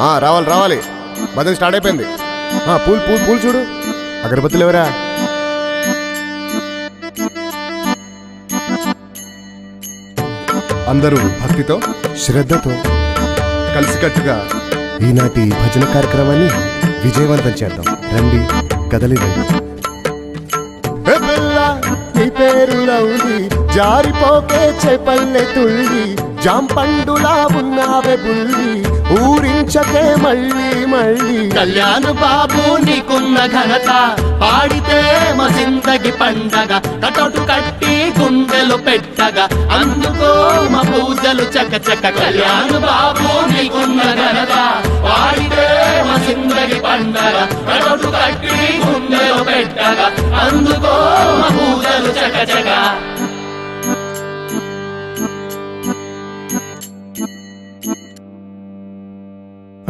ఆ, రావాలి రావాలి. భజన స్టార్ట్ అయిపోయింది. ఆ, పూలు పూలు పూలు చూడు. అగరబత్తులు ఎవరా? అందరూ భక్తితో శ్రద్ధతో కలిసికట్టుగా ఈనాటి భజన కార్యక్రమాన్ని విజయవంతం చేద్దాం. రండి కదలి రండి నీ పేరు లౌలి జారిపోకే చేపల్లె తుల్లి జాంపండులా ఉన్నావే బుల్లి. ఊరించకే మళ్ళీ మళ్ళీ. కళ్యాణ్ బాబు నీకున్న ఘనత పాడితే మసిందగి పండగ. కటౌటు కట్టి గుండెలు పెట్టగా అందుకో మా పూజలు చకచక కళ్యాణ్ బాబు నీకున్న ఘనత పాడితే మసిందగి పండగ. కటౌటు కట్టి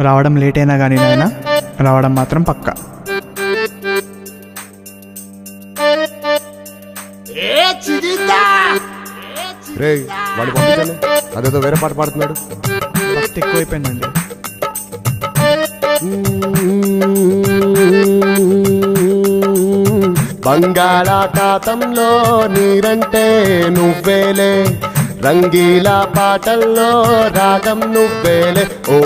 రావడం లేట్ అయినా కానీ నాయన రావడం మాత్రం పక్కా. రే వాడు పంపించండి అదేదో వేరే పాట పాడుతున్నాడు. భక్తి ఎక్కువైపోయిందండి. బంగాళాఖాతంలో నీరంటే నువ్వేలే. రంగీలా పాటల్లో రాగం నువ్వేలే. ఓ.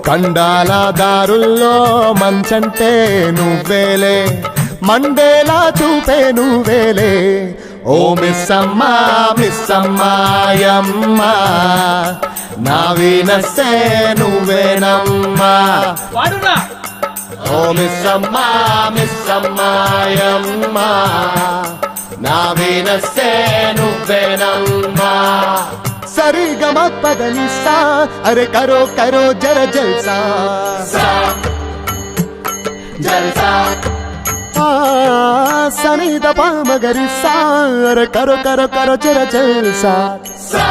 కండాల దారుల్లో మంచంటే నువ్వేలే. మండేలా చూపే నువ్వేలే. ఓ మిస్ అమ్మా మిస్ అమ్మాయమ్మా నా వీనస్సే నువ్వేనమ్మా. ఓ మిస్ అమ్మా నా వీనస్సే నువ్వేనమ్మా సరిగమ పదనిసా అరే కరో కరో జర జల్సా. జల్సా. ఆ, సనిద పామగరిసా అరే కరో కరో కరో జర జల్సా. సా